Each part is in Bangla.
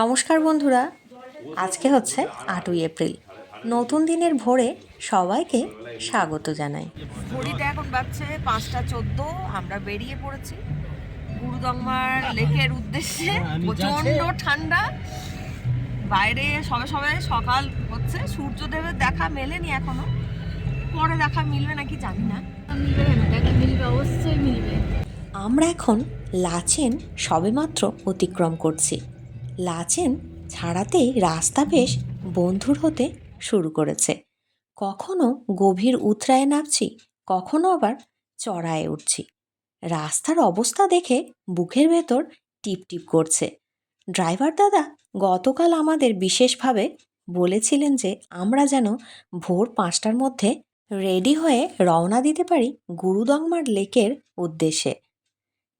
নমস্কার বন্ধুরা। আজকে হচ্ছে আটই এপ্রিল। নতুন দিনের ভোরে সবাইকে স্বাগত জানাই। ঘড়িতে এখন বাজছে পাঁচটা চোদ্দ আমরা বেরিয়ে পড়েছি। গুরুদংমার লেকের উদ্দেশ্যে প্রচণ্ড ঠান্ডা। বাইরে সবে সবে সকাল হচ্ছে সূর্যদেবের দেখা মেলেনি এখনও। পরে দেখা মিলবে নাকি জানি না। মিলবে অবশ্যই মিলবে। আমরা এখন লাচেন সবেমাত্র অতিক্রম করছি। লাচেন ছাড়াতেই রাস্তা বেশ বন্ধুর হতে শুরু করেছে। কখনো গভীর উতরায় নামছি, কখনো আবার চড়ায় উঠছি। রাস্তার অবস্থা দেখে বুকের ভেতর টিপ টিপ করছে। ড্রাইভার দাদা গতকাল আমাদের বিশেষভাবে বলেছিলেন যে আমরা যেন ভোর পাঁচটার মধ্যে রেডি হয়ে রওনা দিতে পারি গুরুদংমার লেকের উদ্দেশ্যে।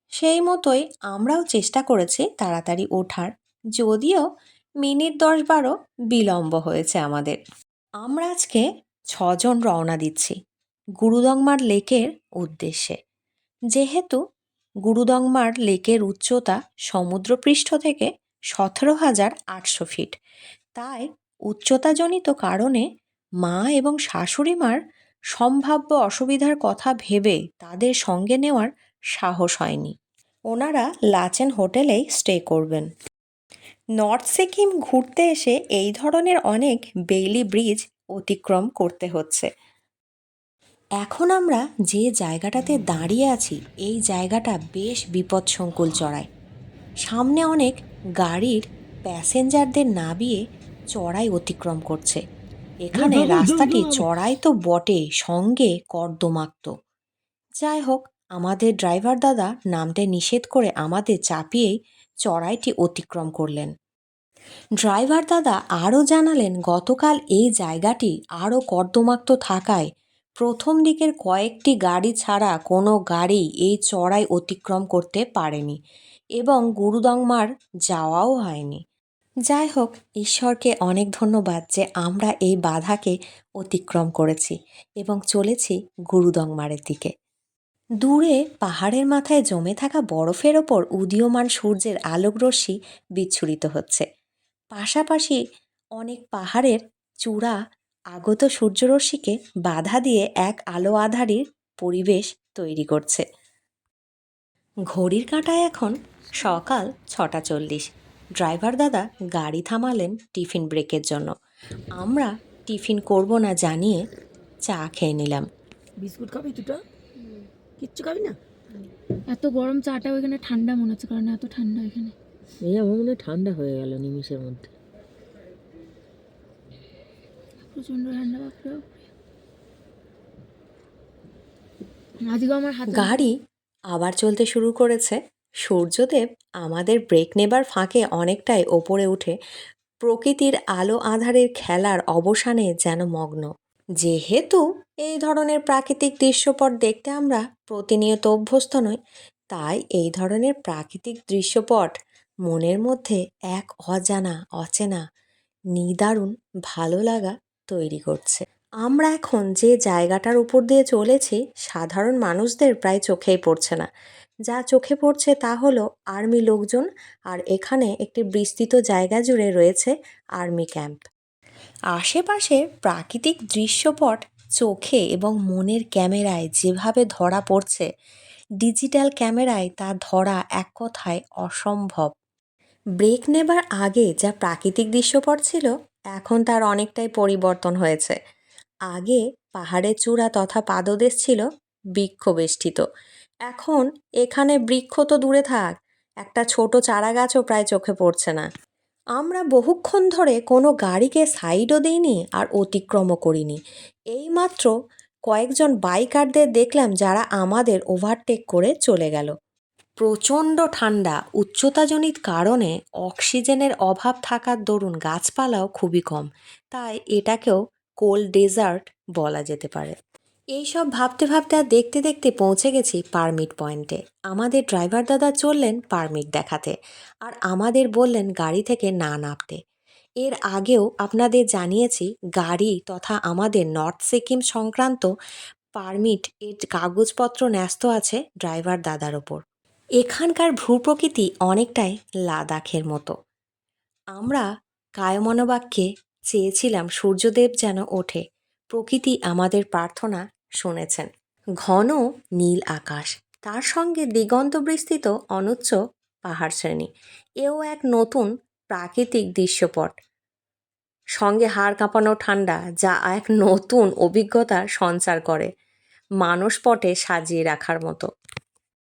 সেই মতোই আমরাও চেষ্টা করেছি তাড়াতাড়ি ওঠার। যদিও মিনিট দশ বারো বিলম্ব হয়েছে আমাদের। আমরা আজকে ছজন রওনা দিচ্ছি গুরুদংমার লেকের উদ্দেশ্যে। যেহেতু গুরুদংমার লেকের উচ্চতা সমুদ্রপৃষ্ঠ থেকে সতেরো হাজার আটশো ফিট, তাই উচ্চতাজনিত কারণে মা এবং শাশুড়ি মার সম্ভাব্য অসুবিধার কথা ভেবে তাদের সঙ্গে নেওয়ার সাহস হয়নি। ওনারা লাচেন হোটেলেই স্টে করবেন। নর্থ সিকিম ঘুরতে এসে এই ধরনের অনেক বেইলি ব্রিজ অতিক্রম করতে হচ্ছে। এখন আমরা যে জায়গাটাতে দাঁড়িয়ে আছি এই জায়গাটা বেশ বিপদসংকুল চড়ায়। সামনে অনেক গাড়ির প্যাসেঞ্জারদের নামিয়ে চড়াই অতিক্রম করছে। এখানে রাস্তাটি চড়াই তো বটে সঙ্গে কর্দমাক্ত। যাই হোক আমাদের ড্রাইভার দাদা নামতে নিষেধ করে আমাদের চাপিয়েই চড়াইটি অতিক্রম করলেন। ড্রাইভার দাদা আরও জানালেন, গতকাল এই জায়গাটি আরও কর্দমাক্ত থাকায় প্রথম দিকের কয়েকটি গাড়ি ছাড়া কোনো গাড়ি এই চড়াই অতিক্রম করতে পারেনি এবং গুরুদংমার যাওয়াও হয়নি। যাই হোক, ঈশ্বরকে অনেক ধন্যবাদ যে আমরা এই বাধাকে অতিক্রম করেছি এবং চলেছি গুরুদংমারের দিকে। দূরে পাহাড়ের মাথায় জমে থাকা বরফের ওপর উদীয়মান সূর্যের আলোকরশ্মি বিচ্ছুরিত হচ্ছে। পাশাপাশি অনেক পাহাড়ের চূড়া আগত সূর্যরশ্মিকে বাধা দিয়ে এক আলো আধারির পরিবেশ তৈরি করছে। ঘড়ির কাঁটায় এখন সকাল ছটা চল্লিশ। ড্রাইভার দাদা গাড়ি থামালেন টিফিন ব্রেকের জন্য। আমরা টিফিন করব না জানিয়ে চা খেয়ে নিলাম। বিস্কুট খাবি দুটো কিচ্ছু খাবি না? এত গরম চাটা ওইখানে ঠান্ডা মনে হচ্ছে কারণ এত ঠান্ডা এখানে। এই আমার মনে ঠান্ডা হয়ে গেল নিমিষের মধ্যে। প্রচণ্ড ঠান্ডা বাপরে। আজকে আমার গাড়ি আবার চলতে শুরু করেছে। সূর্যদেব আমাদের ব্রেক নেবার ফাঁকে অনেকটাই ওপরে উঠে প্রকৃতির আলো আধারের খেলার অবসানে যেন মগ্ন। যেহেতু এই ধরনের প্রাকৃতিক দৃশ্যপট দেখতে আমরা প্রতিনিয়ত অভ্যস্ত নই, তাই এই ধরনের প্রাকৃতিক দৃশ্যপট মনের মধ্যে এক অজানা, অচেনা, নিদারুণ, ভালো লাগা তৈরি করছে। আমরা এখন যে জায়গাটার উপর দিয়ে চলেছি, সাধারণ মানুষদের প্রায় চোখেই পড়ছে না। যা চোখে পড়ছে তা হলো আর্মি লোকজন, আর এখানে একটি বিস্তৃত জায়গা জুড়ে রয়েছে আর্মি ক্যাম্প। আশেপাশে প্রাকৃতিক দৃশ্যপট চোখে এবং মনের ক্যামেরায় যেভাবে ধরা পড়ছে, ডিজিটাল ক্যামেরায় তা ধরা এক কথায় অসম্ভব। ব্রেক নেবার আগে যা প্রাকৃতিক দৃশ্যপট ছিল, এখন তার অনেকটাই পরিবর্তন হয়েছে। আগে পাহাড়ের চূড়া তথা পাদদেশ ছিল বৃক্ষবেষ্টিত। এখন এখানে বৃক্ষ তো দূরে থাক, একটা ছোট চারা গাছও প্রায় চোখে পড়ছে না। আমরা বহুক্ষণ ধরে কোনো গাড়িকে সাইডও দিইনি আর অতিক্রমও করিনি। এইমাত্র কয়েকজন বাইকারদের দেখলাম যারা আমাদের ওভারটেক করে চলে গেল। প্রচণ্ড ঠান্ডা উচ্চতাজনিত কারণে অক্সিজেনের অভাব থাকার দরুন গাছপালাও খুবই কম, তাই এটাকেও কোল্ড ডেজার্ট বলা যেতে পারে। এইসব ভাবতে ভাবতে আর দেখতে দেখতে পৌঁছে গেছি পারমিট পয়েন্টে। আমাদের ড্রাইভার দাদা চললেন পারমিট দেখাতে আর আমাদের বললেন গাড়ি থেকে না নামতে। এর আগেও আপনাদের জানিয়েছি গাড়ি তথা আমাদের নর্থ সিকিম সংক্রান্ত পারমিট এর কাগজপত্র ন্যস্ত আছে ড্রাইভার দাদার ওপর। এখানকার ভূপ্রকৃতি অনেকটাই লাদাখের মতো। আমরা কায়মনোবাক্যে চেয়েছিলাম সূর্যদেব যেন ওঠে। প্রকৃতি আমাদের প্রার্থনা শুনেছেন। ঘন নীল আকাশ, তার সঙ্গে দিগন্ত বিস্তৃত অনুচ্চ পাহাড় শ্রেণি। এও এক নতুন প্রাকৃতিক দৃশ্যপট। সঙ্গে হাড় কাঁপানো ঠান্ডা, যা এক নতুন অভিজ্ঞতার সঞ্চার করে, মানসপটে সাজিয়ে রাখার মতো।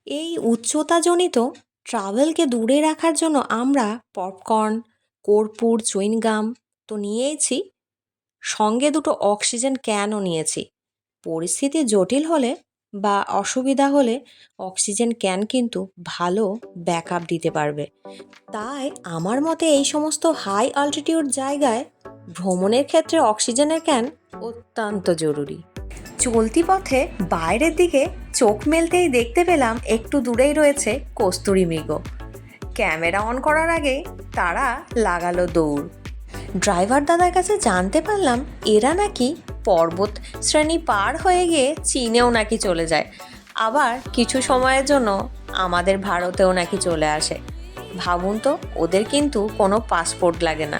এই উচ্চতাজনিত ট্রাভেলকে দূরে রাখার জন্য আমরা পপকর্ন, কর্পূর, চুইনগাম তো নিয়েইছি সঙ্গে দুটো অক্সিজেন ক্যানও নিয়েছি। পরিস্থিতি জটিল হলে বা অসুবিধা হলে অক্সিজেন ক্যান কিন্তু ভালো ব্যাকআপ দিতে পারবে। তাই আমার মতে এই সমস্ত হাই অল্টিটিউড জায়গায় ভ্রমণের ক্ষেত্রে অক্সিজেনের ক্যান অত্যন্ত জরুরি। চলতি পথে বাইরের দিকে চোখ মেলতেই দেখতে পেলাম একটু দূরেই রয়েছে কস্তুরী মৃগ। ক্যামেরা অন করার আগেই তারা লাগালো দৌড়। ড্রাইভার দাদার কাছে জানতে পারলাম এরা নাকি পর্বত শ্রেণি পার হয়ে গিয়ে চীনেও নাকি চলে যায়। আবার কিছু সময়ের জন্য আমাদের ভারতেও নাকি চলে আসে। ভাবুন তো, ওদের কিন্তু কোনো পাসপোর্ট লাগে না।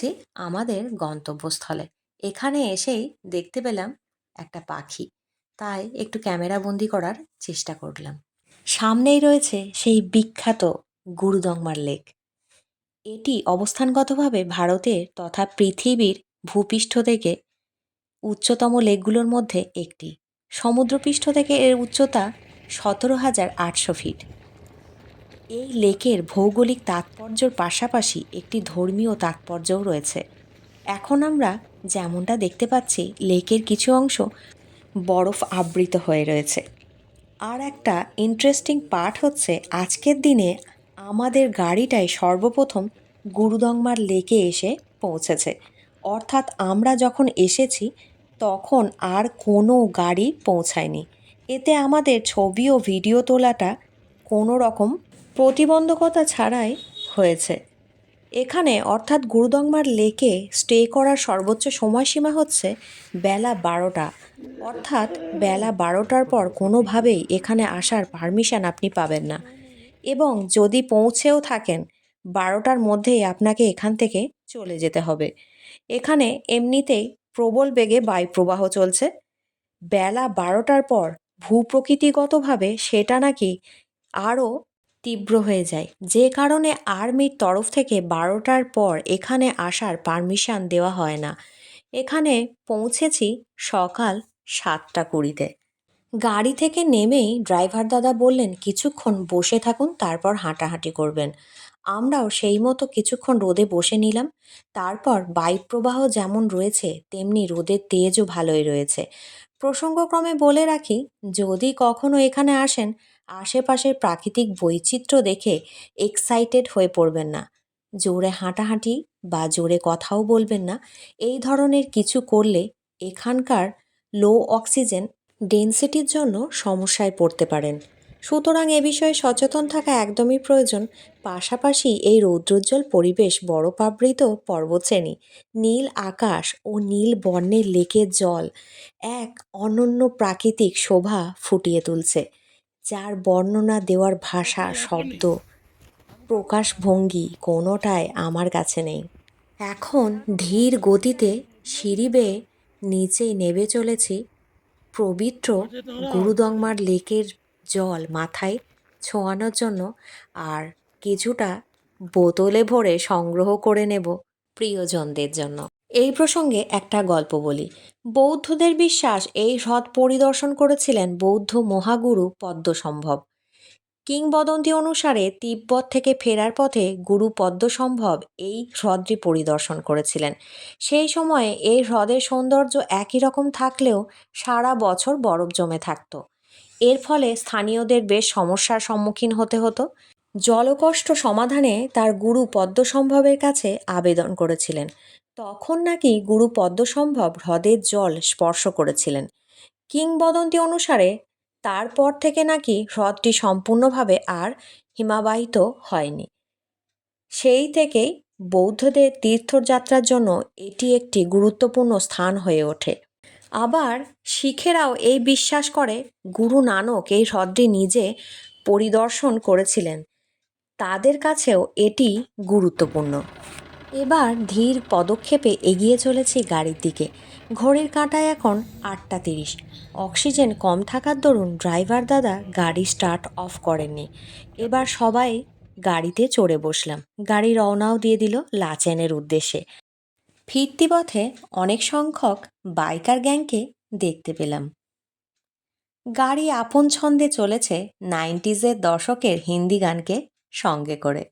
পৌঁছে গেছি আমাদের গন্তব্যস্থলে। এখানে এসেই দেখতে পেলাম একটা পাখি। তাই একটু ক্যামেরা বন্দি করার চেষ্টা করলাম। সামনেই রয়েছে সেই বিখ্যাত গুরুদংমার লেক। এটি অবস্থানগতভাবে ভারতের তথা পৃথিবীর ভূপৃষ্ঠ থেকে উচ্চতম লেকগুলোর মধ্যে একটি। সমুদ্রপৃষ্ঠ থেকে এর উচ্চতা সতেরো হাজার আটশো ফিট। এই লেকের ভৌগোলিক তাৎপর্যর পাশাপাশি একটি ধর্মীয় তাৎপর্যও রয়েছে। এখন আমরা যেমনটা দেখতে পাচ্ছি, লেকের কিছু অংশ বরফ আবৃত হয়ে রয়েছে। আর একটা ইন্টারেস্টিং পার্ট হচ্ছে, আজকের দিনে আমাদের গাড়িটাই সর্বপ্রথম গুরুদংমার লেকে এসে পৌঁছেছে। অর্থাৎ আমরা যখন এসেছি, তখন আর কোনো গাড়ি পৌঁছায়নি। এতে আমাদের ছবি ও ভিডিও তোলাটা কোনো রকম প্রতিবন্ধকতা ছাড়াই হয়েছে। এখানে অর্থাৎ গুরুদংমার লেকে স্টে করার সর্বোচ্চ সময়সীমা হচ্ছে বেলা বারোটা। অর্থাৎ বেলা বারোটার পর কোনোভাবেই এখানে আসার পারমিশন আপনি পাবেন না। এবং যদি পৌঁছেও থাকেন, বারোটার মধ্যেই আপনাকে এখান থেকে চলে যেতে হবে। এখানে এমনিতেই প্রবল বেগে বায়ুপ্রবাহ চলছে। বেলা বারোটার পর ভূপ্রকৃতিগতভাবে সেটা নাকি আরও তীব্র হয়ে যায়। যে কারণে আর্মির তরফ থেকে বারোটার পর এখানে আসার পারমিশন দেওয়া হয় না। এখানে পৌঁছেছি সকাল সাতটা কুড়িতে। গাড়ি থেকে নেমেই ড্রাইভার দাদা বললেন, কিছুক্ষণ বসে থাকুন, তারপর হাঁটাহাঁটি করবেন। আমরাও সেই মতো কিছুক্ষণ রোদে বসে নিলাম। তারপর বায়ুপ্রবাহ যেমন রয়েছে, তেমনি রোদের তেজও ভালোই রয়েছে। প্রসঙ্গক্রমে বলে রাখি, যদি কখনো এখানে আসেন আশেপাশের প্রাকৃতিক বৈচিত্র্য দেখে এক্সাইটেড হয়ে পড়বেন না। জোরে হাঁটাহাঁটি বা জোরে কথাও বলবেন না। এই ধরনের কিছু করলে এখানকার লো অক্সিজেন ডেন্সিটির জন্য সমস্যায় পড়তে পারেন। সুতরাং এ বিষয়ে সচেতন থাকা একদমই প্রয়োজন। পাশাপাশি এই রৌদ্রোজ্জ্বল পরিবেশ বরফাবৃত পর্বতশ্রেণী, নীল আকাশ ও নীল বর্ণের লেকের জল এক অনন্য প্রাকৃতিক শোভা ফুটিয়ে তুলছে। যার বর্ণনা দেওয়ার ভাষা শব্দ প্রকাশভঙ্গি কোনোটাই আমার কাছে নেই। এখন ধীর গতিতে সিঁড়ি বেয়ে নিচে নেমে চলেছি পবিত্র গুরুদংমার লেকের জল মাথায় ছোঁয়ানোর জন্য আর কিছুটা বোতলে ভরে সংগ্রহ করে নেব প্রিয়জনদের জন্য। এই প্রসঙ্গে একটা গল্প বলি। বৌদ্ধদের বিশ্বাস এই হ্রদ পরিদর্শন করেছিলেন বৌদ্ধ মহাগুরু পদ্মসম্ভব। কিংবদন্তি অনুসারে তিব্বত থেকে ফেরার পথে গুরু পদ্মসম্ভব এই হ্রদটি পরিদর্শন করেছিলেন। সেই সময়ে এই হ্রদের সৌন্দর্য একই রকম থাকলেও সারা বছর বরফ জমে থাকত। এর ফলে স্থানীয়দের বেশ সমস্যার সম্মুখীন হতে হতো। জলকষ্ট সমাধানে তার গুরু পদ্মসম্ভবের কাছে আবেদন করেছিলেন। তখন নাকি গুরু পদ্মসম্ভব হ্রদের জল স্পর্শ করেছিলেন। কিংবদন্তি অনুসারে তারপর থেকে নাকি হ্রদটি সম্পূর্ণভাবে আর হিমাবাহিত হয়নি। সেই থেকেই বৌদ্ধদের তীর্থযাত্রার জন্য এটি একটি গুরুত্বপূর্ণ স্থান হয়ে ওঠে। আবার শিখেরাও এই বিশ্বাস করে গুরু নানক এই হ্রদটি নিজে পরিদর্শন করেছিলেন। তাদের কাছেও এটি গুরুত্বপূর্ণ। এবার ধীর পদক্ষেপে এগিয়ে চলেছি গাড়ির দিকে। ঘড়ির কাঁটায় এখন আটটা তিরিশ। অক্সিজেন কম থাকার দরুন ড্রাইভার দাদা গাড়ি স্টার্ট অফ করেননি। এবার সবাই গাড়িতে চড়ে বসলাম। গাড়ি রওনাও দিয়ে দিল লাচেনের উদ্দেশ্যে। ফিরতি পথে অনেক সংখ্যক বাইকার গ্যাংকে দেখতে পেলাম। গাড়ি আপন ছন্দে চলেছে নাইনটিজের দশকের হিন্দি গানকে সঙ্গে করে।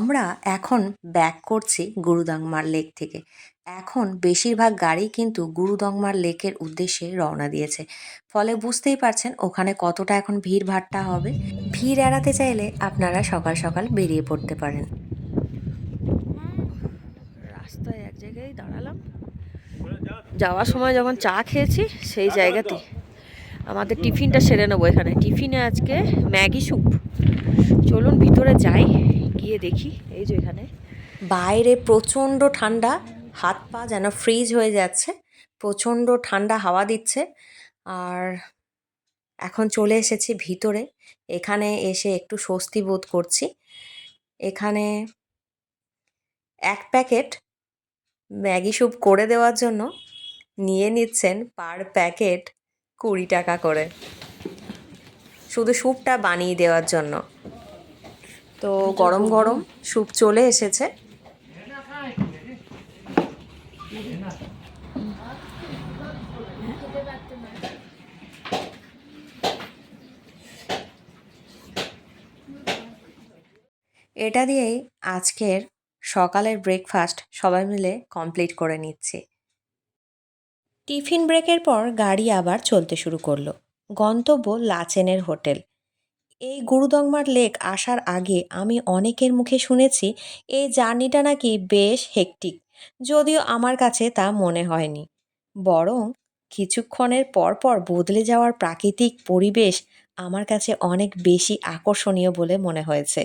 আমরা এখন ব্যাক করছি গুরুদংমার লেক থেকে। এখন বেশিরভাগ গাড়ি কিন্তু গুরুদংমার লেকের উদ্দেশ্যে রওনা দিয়েছে। ফলে বুঝতেই পারছেন ওখানে কতটা এখন ভিড় ভাট্টা হবে। ভিড় এড়াতে চাইলে আপনারা সকাল সকাল বেরিয়ে পড়তে পারেন। রাস্তায় এক জায়গায় দাঁড়ালাম। যাওয়ার সময় যখন চা খেয়েছি, সেই জায়গাতে আমাদের টিফিনটা সেরে নেব এখানে। টিফিনে আজকে ম্যাগি স্যুপ চলুন ভিতরে যাই। গিয়ে দেখি, এই যে এখানে। বাইরে প্রচণ্ড ঠান্ডা, হাত পা যেন ফ্রিজ হয়ে যাচ্ছে, প্রচণ্ড ঠান্ডা হাওয়া দিচ্ছে। আর এখন চলে এসেছি ভিতরে, এখানে এসে একটু স্বস্তি বোধ করছি। এখানে এক প্যাকেট ম্যাগি স্যুপ করে দেওয়ার জন্য নিয়ে নিচ্ছেন পার প্যাকেট কুড়ি টাকা করে। শুধু স্যুপটা বানিয়ে দেওয়ার জন্য। তো গরম গরম স্যুপ চলে এসেছে। এটা দিয়েই আজকের সকালের ব্রেকফাস্ট সবাই মিলে কমপ্লিট করে নিচ্ছি। টিফিন ব্রেকের পর গাড়ি আবার চলতে শুরু করল। গন্তব্য লাচেনের হোটেল। এই গুরুদংমার লেক আসার আগে আমি অনেকের মুখে শুনেছি, এই জার্নিটা নাকি বেশ হেকটিক, যদিও আমার কাছে তা মনে হয়নি। বরং কিছুক্ষণের পর পর বদলে যাওয়ার প্রাকৃতিক পরিবেশ আমার কাছে অনেক বেশি আকর্ষণীয় বলে মনে হয়েছে।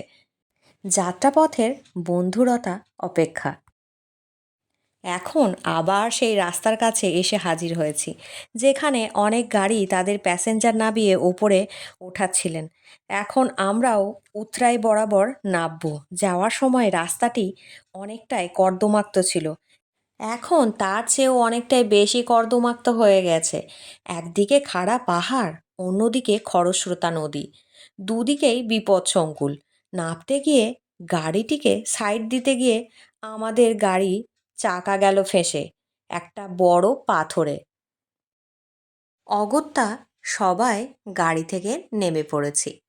যাত্রাপথের বন্ধুরতা অপেক্ষা। এখন আবার সেই রাস্তার কাছে এসে হাজির হয়েছি, যেখানে অনেক গাড়ি তাদের প্যাসেঞ্জার নামিয়ে ওপরে ওঠাচ্ছিলেন। এখন আমরাও উতরাই বরাবর নামবো। যাওয়ার সময় রাস্তাটি অনেকটাই কর্দমাক্ত ছিল। এখন তার চেয়েও অনেকটাই বেশি কর্দমাক্ত হয়ে গেছে। একদিকে খাড়া পাহাড়, অন্যদিকে খরস্রোতা নদী। দুদিকেই বিপদসংকুল। নামতে গিয়ে গাড়িটিকে সাইড দিতে গিয়ে আমাদের গাড়ি চাকা গেল ফেঁসে, একটা বড় পাথরে। অগত্যা সবাই গাড়ি থেকে নেমে পড়েছি।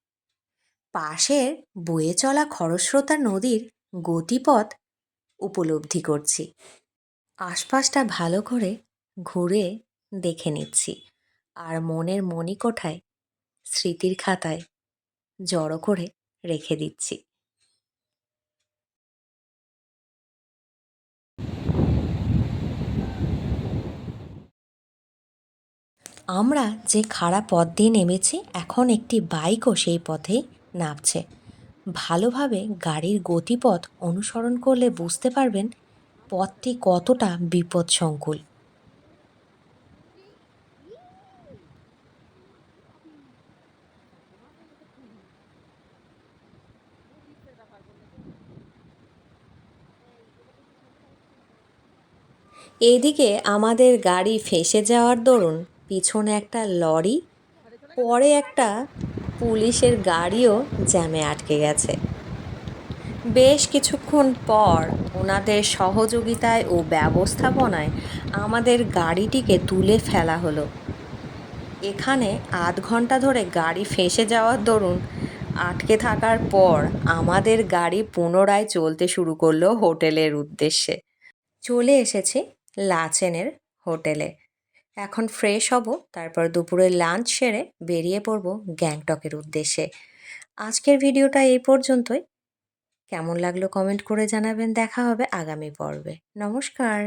পাশের বয়ে চলা খরস্রোতা নদীর গতিপথ উপলব্ধি করছি। আশপাশটা ভালো করে ঘুরে দেখে নিচ্ছি আর মনের মণিকোঠায় স্মৃতির খাতায় জড়ো করে রেখে দিচ্ছি। আমরা যে খাড়া পথ দিয়ে নেমেছি, এখন একটি বাইকও সেই পথেই নামছে। ভালোভাবে গাড়ির গতিপথ অনুসরণ করলে বুঝতে পারবেন পথটি কতটা বিপদসংকুল। এদিকে আমাদের গাড়ি ফেসে যাওয়ার দরুন পিছনে একটা লরি, পরে একটা পুলিশের গাড়িও জ্যামে আটকে গেছে। বেশ কিছুক্ষণ পর ওনাদের সহযোগিতায় ও ব্যবস্থাপনায় আমাদের গাড়িটিকে তুলে ফেলা হলো। এখানে আধ ঘণ্টা ধরে গাড়ি ফেঁসে যাওয়ার দরুন আটকে থাকার পর আমাদের গাড়ি পুনরায় চলতে শুরু করল হোটেলের উদ্দেশ্যে। চলে এসেছি লাচেনের হোটেলে। এখন ফ্রেশ হব, তারপর দুপুরে লাঞ্চ সেরে বেরিয়ে পড়ব গ্যাংটকের উদ্দেশ্যে। আজকের ভিডিওটা এই পর্যন্তই। কেমন লাগল কমেন্ট করে জানাবেন, দেখা হবে আগামী পর্বে। নমস্কার।